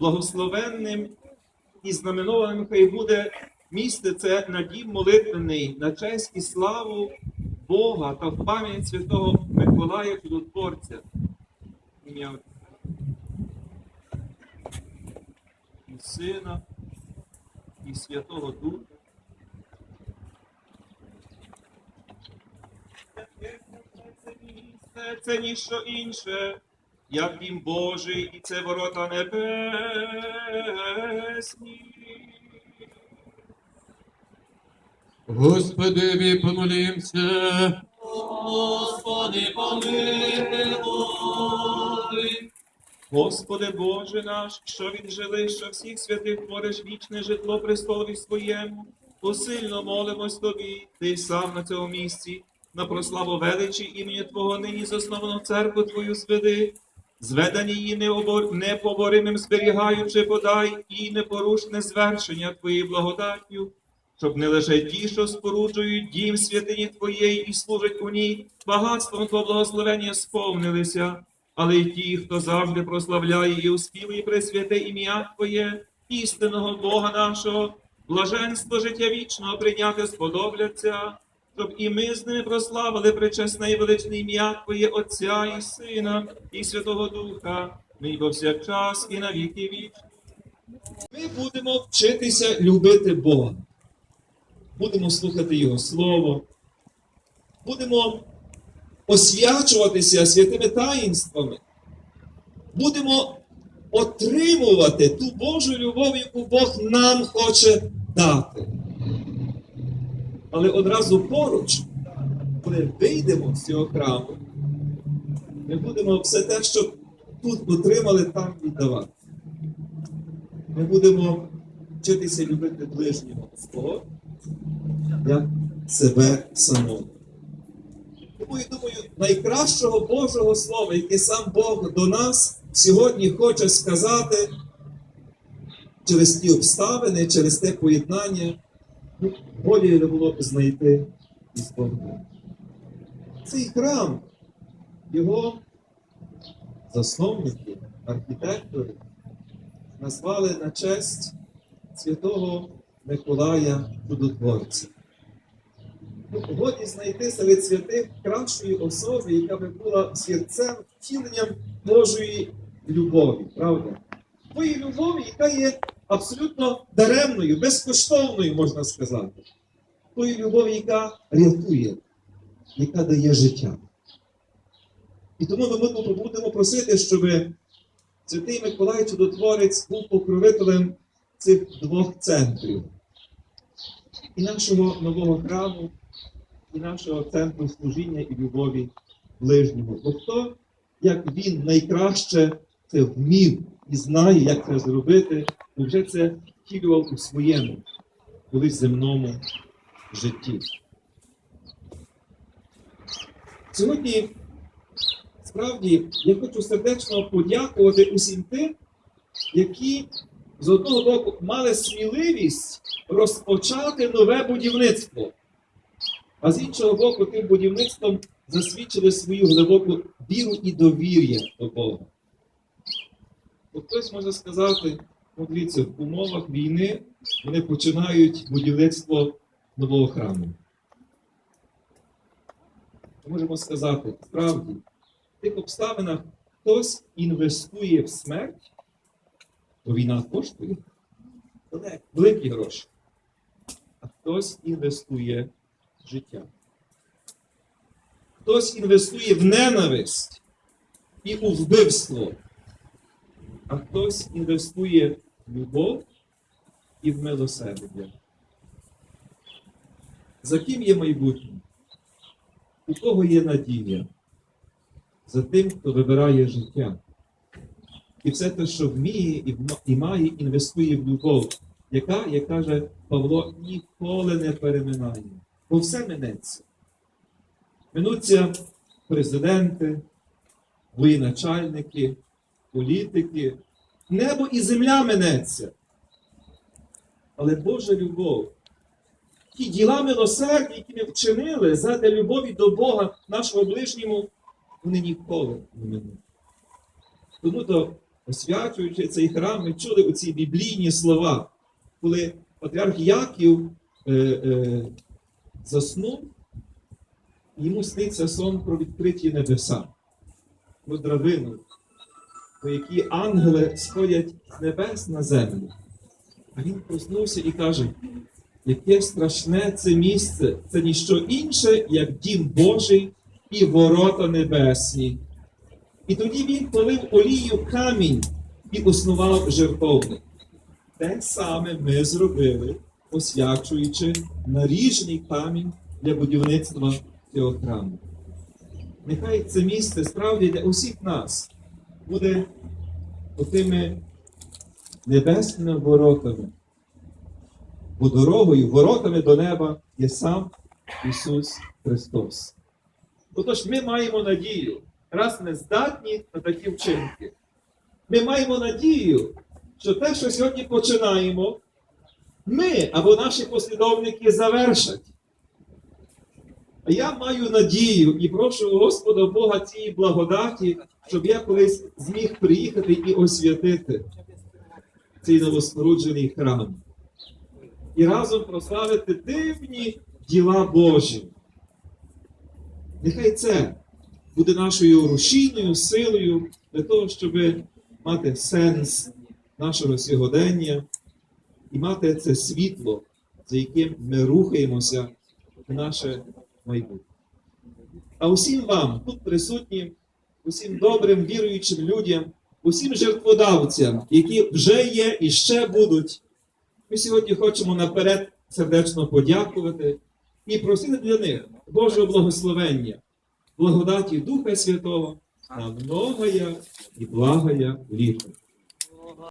Благословенним і знаменованим хай буде місце це на дім молитвений, на честь і славу Бога та в пам'ять святого Миколая Чудотворця. Ім'я і Сина, і Святого Духа. Це ніщо інше, як дім Божий, і це ворота небесні. Господи, помолімся. Господи, помилуй. Господи Боже наш, що від жилища всіх святих твориш вічне житло престолові своєму, посильно молимось Тобі, Ти сам на цьому місці, на прославу величі імені Твого нині засновану церкву Твою зведи, зведені її необор... непоборимим зберігаючи, подай і непорушне звершення Твоєї благодаттю, щоб не лише ті, що споруджують дім святині Твоєї і служать у ній, багатством Твого благословення сповнилися, але й ті, хто завжди прославляє і успівує пресвяте ім'я Твоє, істинного Бога нашого, блаженство життя вічного прийняти сподобляться, щоб і ми з ними прославили пречесне і величне ім'я Твоє Отця і Сина, і Святого Духа, нині повсякчас і на віки вічні. Ми будемо вчитися любити Бога. Будемо слухати Його Слово, будемо освячуватися святими таїнствами, будемо отримувати ту Божу любов, яку Бог нам хоче дати. Але одразу поруч, коли вийдемо з цього храму, ми будемо все те, що тут отримали, там віддавати. Ми будемо вчитися любити ближнього свого, як себе самого. Тому я думаю, найкращого Божого Слова, яке сам Бог до нас сьогодні хоче сказати через ті обставини, через те поєднання, болі не було б знайти і зберегти. Цей храм, його засновники, архітектори назвали на честь святого Миколая Чудотворця. Ну, годі знайти серед святих кращої особи, яка би була серцем, втіленням Божої любові, правда? Тої любові, яка є абсолютно даремною, безкоштовною, можна сказати. Тої любові, яка рятує, яка дає життя. І тому ми будемо просити, щоб святий Миколай Чудотворець був покровителем цих двох центрів. І нашого нового храму, і нашого центру служіння і любові ближнього. Бо хто, як він найкраще це вмів і знає, як це зробити, бо вже це втілював у своєму, колись земному житті. Сьогодні, справді, я хочу сердечно подякувати усім тим, які з одного боку мали сміливість розпочати нове будівництво. А з іншого боку, тим будівництвом засвідчили свою глибоку віру і довір'я до Бога. Бо хтось може сказати, ну, дивіться, в умовах війни вони починають будівництво нового храму. Ми можемо сказати, справді, в тих обставинах хтось інвестує в смерть, бо війна коштує великі гроші, а хтось інвестує в життя. Хтось інвестує в ненависть і у вбивство, а хтось інвестує в любов і в милосердя. За ким є майбутнє? У кого є надія? За тим, хто вибирає життя. І все те, що вміє і, має, інвестує в любов, яка, як каже Павло, ніколи не переминає. Бо все минеться. Минуться президенти, воєначальники, політики, небо і земля минеться. Але Божа любов, ті діла милосердя, які ми вчинили задля любові до Бога, нашого ближньому, вони ніколи не минуть. Тому то освячуючи цей храм, ми чули оці біблійні слова, коли патріарх Яків е, е, заснув, йому сниться сон про відкриті небеса, про драбину, по якій ангели сходять з небес на землю. А він проснувся і каже: яке страшне це місце, це ніщо інше, як дім Божий і ворота небесні. І тоді він полив олію камінь і основав жертовник. Те саме ми зробили, освячуючи наріжний камінь для будівництва цього храму. Нехай це місце справді для усіх нас буде отими небесними воротами. Бо дорогою, воротами до неба є сам Ісус Христос. Отож, ми маємо надію, раз ми здатні на такі вчинки. Ми маємо надію, що те, що сьогодні починаємо, ми або наші послідовники завершать. Я маю надію і прошу Господа Бога цієї благодаті, щоб я колись зміг приїхати і освятити цей новоспоруджений храм. І разом прославити дивні діла Божі. Нехай це буде нашою рушійною силою для того, щоб мати сенс нашого сьогодення і мати це світло, за яким ми рухаємося в наше майбутнє. А усім вам, тут присутнім, усім добрим віруючим людям, усім жертводавцям, які вже є і ще будуть, ми сьогодні хочемо наперед сердечно подякувати і просити для них Божого благословення, благодаті Духа Святого на многоя і благая літа.